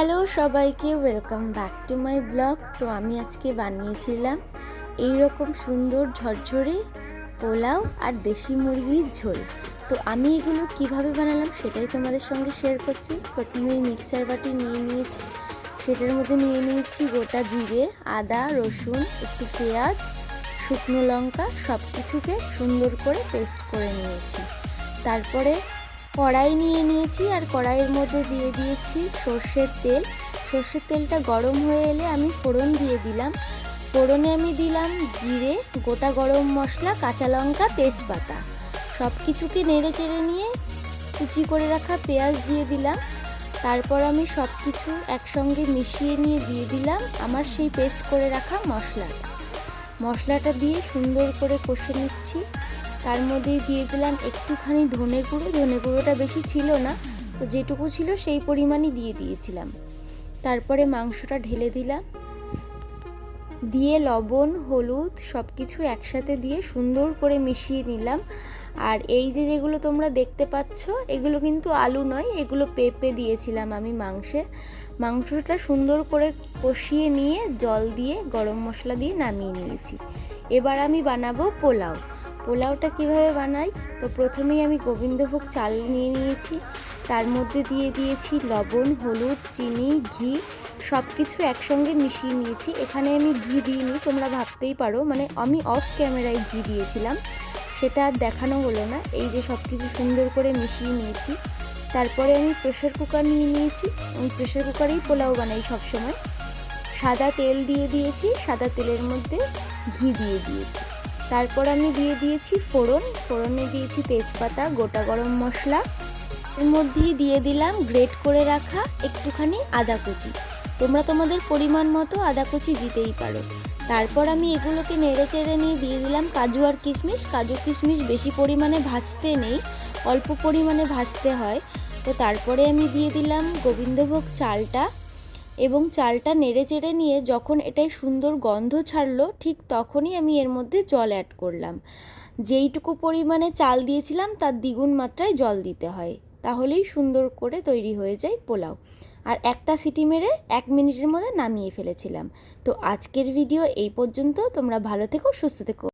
Hello সবাইকে welcome back to my blog তো আমি আজকে বানিয়েছিলাম এই রকম সুন্দর ঝরঝরে পোলাও আর দেশি মুরগির ঝোল। তো আমি এগুলো কীভাবে বানালাম সেটাই তোমাদের সঙ্গে শেয়ার করছি। প্রথমে মিক্সার বাটি নিয়ে নিয়েছি। সেটার মধ্যে নিয়ে নিয়েছি গোটা জিরে, আদা, রসুন, একটু পেঁয়াজ, শুকনো লঙ্কা সব কিছুকে সুন্দর করে পেস্ট করে নিয়েছি। তারপরে কড়াই নিয়ে নিয়েছি আর কড়াইয়ের মধ্যে দিয়ে দিয়েছি সর্ষের তেল। সর্ষের তেলটা গরম হয়ে এলে আমি ফোড়ন দিয়ে দিলাম। ফোড়নে আমি দিলাম জিরে, গোটা গরম মশলা, কাঁচা লঙ্কা, তেজপাতা। সব কিছুকে নেড়ে চেড়ে নিয়ে কুচি করে রাখা পেঁয়াজ দিয়ে দিলাম। তারপর আমি সব কিছু একসঙ্গে মিশিয়ে নিয়ে দিয়ে দিলাম আমার সেই পেস্ট করে রাখা মশলাটা। মশলাটা দিয়ে সুন্দর করে কষে নিচ্ছি। তার মধ্যে দিয়ে দিলাম একটুখানি ধনে গুঁড়ো। ধনে গুঁড়োটা বেশি ছিল না, তো যেটুকু ছিল সেই পরিমাণই দিয়ে দিয়েছিলাম। তারপরে মাংসটা ঢেলে দিলাম। দিয়ে লবণ, হলুদ সব কিছু একসাথে দিয়ে সুন্দর করে মিশিয়ে নিলাম। আর এই যে যেগুলো তোমরা দেখতে পাচ্ছ, এগুলো কিন্তু আলু নয়, এগুলো পেঁপে দিয়েছিলাম আমি মাংসে। মাংসটা সুন্দর করে কষিয়ে নিয়ে জল দিয়ে, গরম মশলা দিয়ে নামিয়ে নিয়েছি। এবার আমি বানাবো পোলাও। পোলাওটা কীভাবে বানাই? তো প্রথমেই আমি গোবিন্দভোগ চাল নিয়ে নিয়েছি। তার মধ্যে দিয়ে দিয়েছি লবণ, হলুদ, চিনি, ঘি সব কিছু একসঙ্গে মিশিয়ে নিয়েছি। এখানে আমি ঘি দিইনি, তোমরা ভাবতেই পারো। মানে আমি অফ ক্যামেরায় ঘি দিয়েছিলাম। সেটা আর দেখানো হলো না। এই যে সব কিছু সুন্দর করে মিশিয়ে নিয়েছি। তারপরে আমি প্রেশার কুকার নিয়ে নিয়েছি। আমি প্রেশার কুকারেই পোলাও বানাই সবসময়। সাদা তেল দিয়ে দিয়েছি। সাদা তেলের মধ্যে ঘি দিয়ে দিয়েছি। তারপর আমি দিয়ে দিয়েছি ফোড়ন। ফোড়নে দিয়েছি তেজপাতা, গোটা গরম মশলা। এর মধ্যেই দিয়ে দিলাম গ্রেট করে রাখা একটুখানি আদা কুচি। তোমরা তোমাদের পরিমাণ মতো আদা কুচি দিতেই পারো। তারপর আমি এগুলোকে নেড়ে চেড়ে নিয়ে দিয়ে দিলাম কাজু আর কিশমিশ। কাজু কিশমিশ বেশি পরিমাণে ভাজতে নেই, অল্প পরিমাণে ভাজতে হয়। তো তারপরে আমি দিয়ে দিলাম গোবিন্দভোগ চালটা এবং চালটা নেড়ে চেড়ে নিয়ে যখন এটাই সুন্দর গন্ধ ছাড়লো, ঠিক তখনই আমি এর মধ্যে জল অ্যাড করলাম। যেইটুকু পরিমাণে চাল দিয়েছিলাম, তার দ্বিগুণ মাত্রায় জল দিতে হয়। তাহলেই সুন্দর করে তৈরি হয়ে যায় পোলাও। আর একটা সিটি মেরে এক মিনিটের মধ্যে নামিয়ে ফেলেছিলাম। তো আজকের ভিডিও এই পর্যন্ত। তোমরা ভালো থেকো, সুস্থ থেকো।